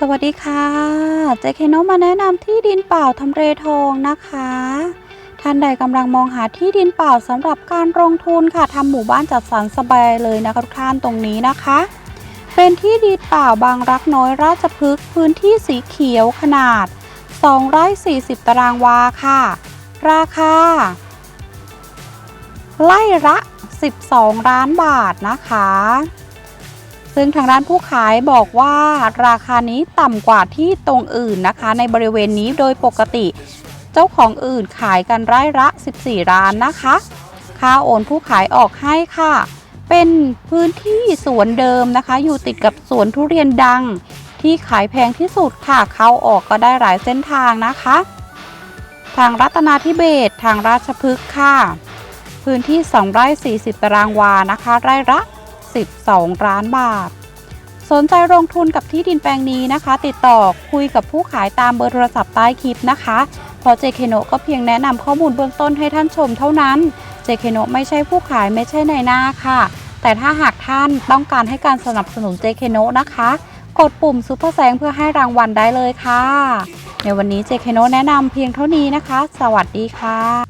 สวัสดีค่ะเจเคโนมาแนะนำที่ดินเปล่าทำเลทองนะคะ ท่านใดกำลังมองหาที่ดินเปล่าสำหรับการลงทุนค่ะทำหมู่บ้านจัดสรรสบายเลยนะคะทุกท่านตรงนี้นะคะ เป็นที่ดินเปล่าบางรักน้อยราชพฤกษ์พื้นที่สีเขียวขนาด2ไร่40 ตารางวาค่ะ ราคา ไล่ละ 12 ล้านบาทนะคะ ซึ่งทางด้านผู้ขายบอกว่าราคานี้ต่ำกว่าที่ตรงอื่นนะคะ ในบริเวณนี้โดยปกติ เจ้าของอื่นขายกันไร่ละ 14ล้านนะคะ ค่าโอนผู้ขายออกให้ค่ะ เป็นพื้นที่สวนเดิมนะคะ อยู่ติดกับสวนทุเรียนดัง ที่ขายแพงที่สุดค่ะ เข้าออกก็ได้หลายเส้นทางนะคะ ทางรัตนาธิเบศทางราชพฤกษ์ค่ะ พื้นที่ 2 ไร่ 40 ตารางวานะคะ ไร่ละ 12 ล้านบาท สนใจลงทุนกับที่ดินแปลงนี้นะคะ ติดต่อคุยกับผู้ขายตามเบอร์โทรศัพท์ใต้คลิปนะคะเพราะเจเคโนก็เพียงแนะนำข้อมูลเบื้องต้นให้ท่านชมเท่านั้นเจเคโนไม่ใช่ผู้ขายไม่ใช่ในายหน้าค่ะ แต่ถ้าหากท่านต้องการให้การสนับสนุนเจเคโนนะคะ กดปุ่มซุปเปอร์แซงเพื่อให้รางวัลได้เลยค่ะ ในวันนี้เจเคโนแนะนำเพียงเท่านี้นะคะ สวัสดีค่ะ